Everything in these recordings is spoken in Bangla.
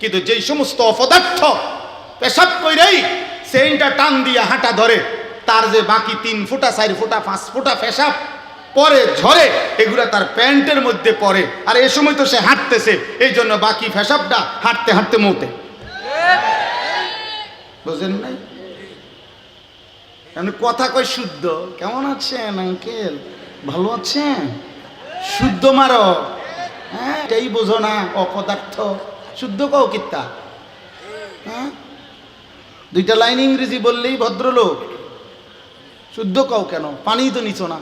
কিন্তু যেই সমস্ত অপদার্থ পেশাব কইরেই সেইটা টান দিয়া হাঁটা ধরে, তার যে বাকি তিন ফুটা, চার ফুটা, পাঁচ ফুটা পেশাব, পরে ঝরে এগুলা তার প্যান্টের মধ্যে পড়ে। আর এ সময় তো সে হাঁটতেছে, এই জন্য বাকি পেশাবটা হাঁটতে হাঁটতে মতে বুঝেন নাই? এমনি কথা কয় শুদ্ধ, কেমন আছেন, আঙ্কেল? ভালো আছেন? শুদ্ধ মারো। হ্যাঁ এটাই বোঝো না, অপদার্থ। শুদ্ধ কও কিত্তা? হ্যাঁ? দুইটা লাইন ইংরেজি বললেই ভদ্রলোক। শুদ্ধ কও কেন? পানি তো নিছো না।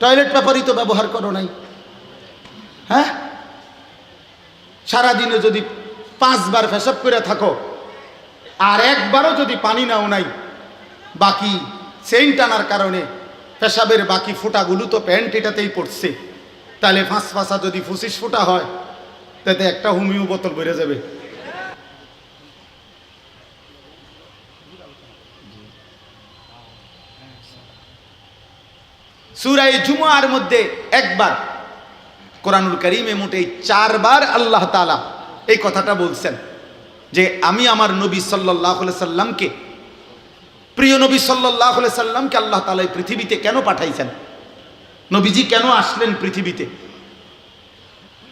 টয়লেট পেপারই তো ব্যবহার করো নাই। হ্যাঁ? সারাদিনে যদি পাঁচবার পেশাব করে থাকো, আর একবারও যদি পানি নাও নাই, বাকি চেইন টানার কারণে পেশাবের বাকি ফোঁটাগুলো তো প্যান্ট এটাতেই পড়ছে। তাহলে ফাঁস ফাঁসা যদি পঁচিশ ফোঁটা হয় তাতে একটা হোমিও বোতল বেড়ে যাবে। সুরাই জুমার মধ্যে একবার কোরআনুল করিমে মোটে চারবার আল্লাহ তালা এই কথাটা বলছেন যে আমি আমার নবী সাল্লাহ সাল্লামকে, প্রিয় নবী সাল্লাহ সাল্লামকে আল্লাহ তালা পৃথিবীতে কেন পাঠাইছেন? নবীজি কেন আসলেন পৃথিবীতে?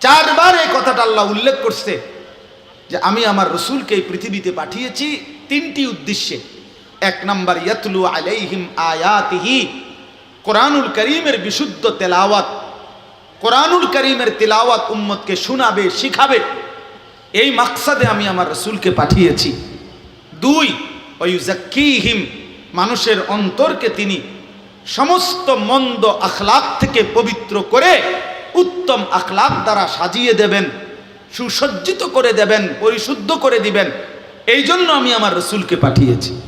চারবার এই কথাটা আল্লাহ উল্লেখ করছে যে আমি আমার রসুলকে এই পৃথিবীতে পাঠিয়েছি তিনটি উদ্দেশ্যে। এক নম্বর, ইয়াতলু আলাইহিম আয়াতিহি, কোরআনুল করিমের বিশুদ্ধ তেলাওয়াত। কোরআনুল করিমের তেলাওয়াত উম্মতকে শোনাবে, শিখাবে। এই মাকসাদে আমি আমার রসুলকে পাঠিয়েছি। দুই ওয়ুজাক্কিহিম মানুষের অন্তরকে তিনি সমস্ত মন্দ আখলাক থেকে পবিত্র করে উত্তম আখলাক দ্বারা সাজিয়ে দেবেন, সুসজ্জিত করে দেবেন, পরিশুদ্ধ করে দিবেন। এই জন্য আমি আমার রসুলকে পাঠিয়েছি।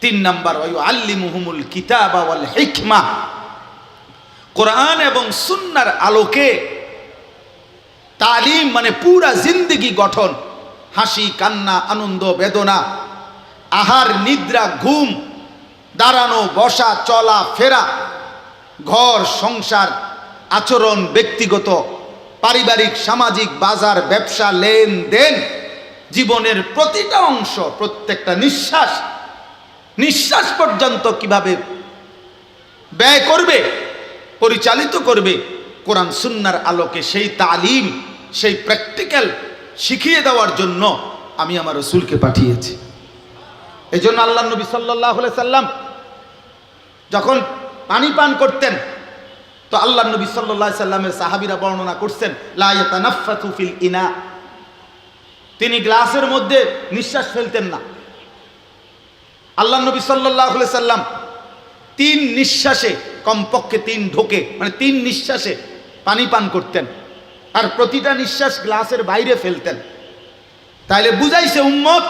তিন নাম্বার ওয়ু আল্লি মুহমুল কিতাব ওয়াল হিকমা। কোরআন এবং সুন্নার আলোকে তালিম মানে পুরা জিন্দগি গঠন। হাসি, কান্না, আনন্দ, বেদনা, আহার, নিদ্রা, ঘুম, দাঁড়ানো, বসা, চলা, ফেরা, ঘর, সংসার আচরণ ব্যক্তিগত, পারিবারিক, সামাজিক, বাজার, ব্যবসা, লেনদেন, জীবনের প্রতিটা অংশ, প্রত্যেকটা নিঃশ্বাস নিঃশ্বাস পর্যন্ত কীভাবে ব্যয় করবে, পরিচালিত করবে, কোরআন সুন্নার আলোকে সেই তালিম, সেই প্র্যাকটিক্যাল শিখিয়ে দেওয়ার জন্য আমি আমার রসুলকে পাঠিয়েছি। এই জন্য আল্লাহ নবী সাল্লাহ সাল্লাম যখন পানি পান করতেন তো আল্লাহ নবী সাল্লাহ সাল্লামের সাহাবিরা বর্ণনা করছেন লাফাতু ফিল ইনা তিনি গ্লাসের মধ্যে নিঃশ্বাস ফেলতেন না। আল্লাহ নবী সাল্লাহ সাল্লাম তিন নিঃশ্বাসে, কমপক্ষে তিন ঢোকে মানে তিন নিঃশ্বাসে পানি পান করতেন। আর প্রতিটা নিঃশ্বাস গ্লাসের বাইরে ফেলতেন। তাইলে বুঝাইছে, উম্মত,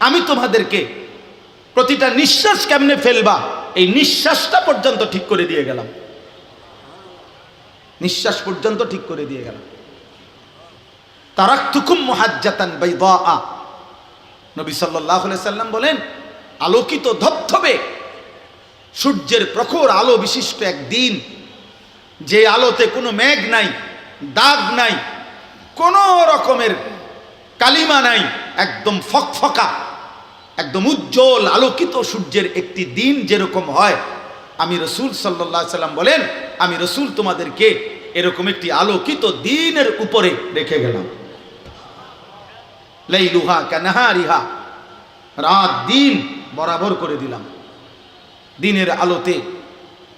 আমি তোমাদেরকে প্রতিটা নিঃশ্বাস কেমনে ফেলবা? এই নিঃশ্বাসটা পর্যন্ত ঠিক করে দিয়ে গেলাম। নিঃশ্বাস পর্যন্ত ঠিক করে দিয়ে গেলাম তারাক্তুকুম মুহাজ্জাতান বাইদা নবী আলাইহি সাল্লাম বলেন, আলোকিত ধবধবে সূর্যের প্রখর আলো বিশিষ্ট এক দিন যে আলোতে কোনো মেঘ নাই, দাগ নাই, কোনো রকমের কালিমা নাই, একদম ফকফকা, একদম উজ্জ্বল আলোকিত সূর্যের একটি দিন যেরকম হয়। আমি রসুল সাল্লাহ সাল্লাম বলেন, আমি রসুল তোমাদেরকে এরকম একটি আলোকিত দিনের উপরে রেখে গেলাম। লাইলুহা কানাহারিহা রাত, দিন বরাবর করে দিলাম। দিনের আলোতে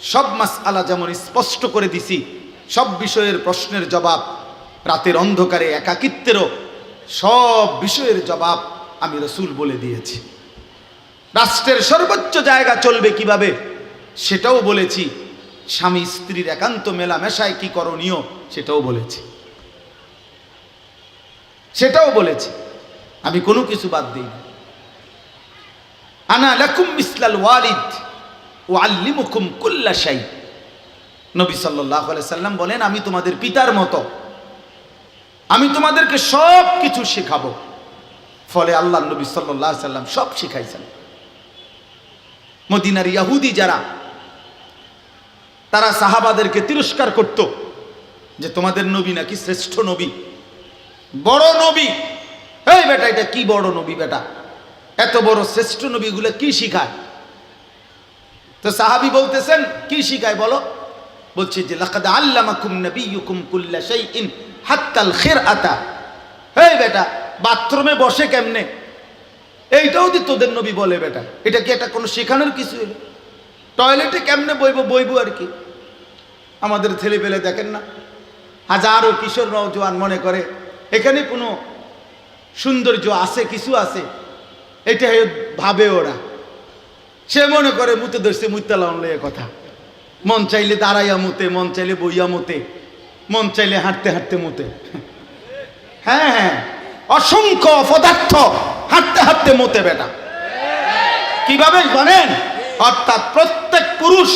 সব মাস আলা যেমন স্পষ্ট করে দিছি, সব বিষয়ের প্রশ্নের জবাব, রাতের অন্ধকারে একাকিত্বেরও সব বিষয়ের জবাব আমি রসুল বলে দিয়েছি। রাষ্ট্রের সর্বোচ্চ জায়গা চলবে কীভাবে, সেটাও বলেছি। স্বামী স্ত্রীর একান্ত মেলামেশায় কি করণীয় সেটাও বলেছি। সেটাও বলেছি। আমি কোনো কিছু বাদ দিই। আনা লাকুম মিসলাল ওয়ালিদ ও আল্লিমুকুম কুল্লা শাই। নবী সাল্লাহ সাল্লাম বলেন, আমি তোমাদের পিতার মতো। আমি তোমাদেরকে সব কিছু শেখাবো। ফলে আল্লাহ নবী সাল্লাহ সাল্লাম সব শিখাইছেন। মদিনার ইয়াহুদি যারা তারা সাহাবাদেরকে তিরস্কার করত যে তোমাদের নবী নাকি শ্রেষ্ঠ নবী। বড় নবী। এই বেটা, এটা কি বড় নবী বেটা? এত বড় শ্রেষ্ঠ নবীগুলো কি শিখায়? তো সাহাবি বলতেছেন, কি শিখায় বলো? বলছে যে, লাকাদ আল্লামাকুম নবিয়ুকুম কুল্লা শাইইন হাত্তাল খিরআতা। এই বেটা, বাথরুমে বসে কেমনে? এইটাও দি তোদের নবী বলে বেটা। এটা কি এটা কোনো শেখানোর কিছু হলো? টয়লেটে কেমনে বইব বইব আর কি? আমাদের ছেলে পেলে দেখেন না। হাজারো কিশোর নৌজওয়ান মনে করে, এখানে কোনো সৌন্দর্য আছে, কিছু আছে? এটা ভাবে ওরা। সে মনে করে, মুতে ধরছে মুতালাম কথা। মন চাইলে দাঁড়াইয়া মুতে, মন চাইলে বইয়া মুতে, মন চাইলে হাঁটতে হাঁটতে মুতে। হ্যাঁ হ্যাঁ। অসংখ্য পদার্থ হাঁটতে হাঁটতে মুতে বেটা। কীভাবে জানেন? অর্থাৎ প্রত্যেক পুরুষ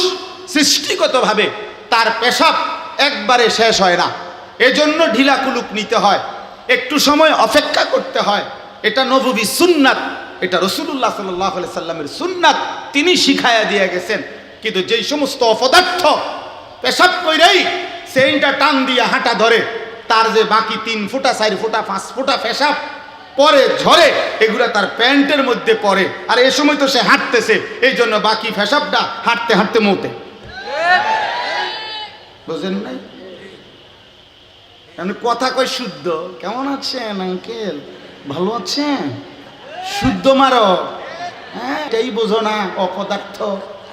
সৃষ্টিগতভাবে তার পেশাব একবারে শেষ হয় না। এজন্য ঢিলা কুলুক নিতে হয়। একটু সময় অপেক্ষা করতে হয়। এটা নবী সুন্নাত। এটা রসুল্লাহ সাল্লাহ সাল্লামের সুন্নাত। তিনি শিখাইয়া দিয়ে গেছেন। কিন্তু যেই সমস্ত অপদার্থ পেশাব কইরেই সেইটা টান দিয়ে হাঁটা ধরে, তার যে বাকি তিন ফুটা, চার ফুটা, পাঁচ ফুটা পেশাব পরে ঝরে, এগুলা তার প্যান্টের মধ্যে পড়ে। আর এ সময় তো সে হাঁটতেছে এই জন্য বাকি ফেসাবটা হাঁটতে হাঁটতে মতে বুঝেন নাই? এমনি কথা কয় শুদ্ধ। কেমন আছেন, আঙ্কেল? ভালো আছেন? শুদ্ধ মারো। হ্যাঁ এটাই বোঝো না, অপদার্থ।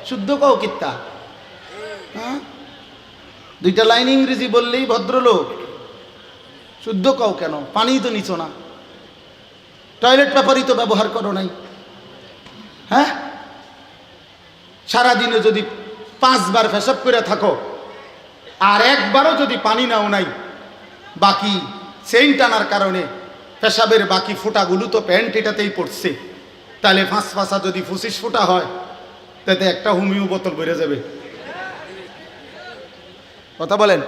শুদ্ধ কও কিত্তা হ্যাঁ? দুইটা লাইন ইংরেজি বললেই ভদ্রলোক। শুদ্ধ কও কেন? পানি তো নিছো না। টয়লেট পেপারই তো ব্যবহার করো নাই। হ্যাঁ? সারাদিনে যদি পাঁচবার পেশাব করে থাকো আর একবারও যদি পানি নাও নাই, বাকি চেইন টানার কারণে পেশাবের বাকি ফোঁটাগুলো তো প্যান্ট এটাতেই পড়ছে। তাহলে ফাঁস ফাঁসা যদি পঁচিশ ফোঁটা হয়, তাতে একটা হুমিও বোতল বেড়ে যাবে। কথা বলেন?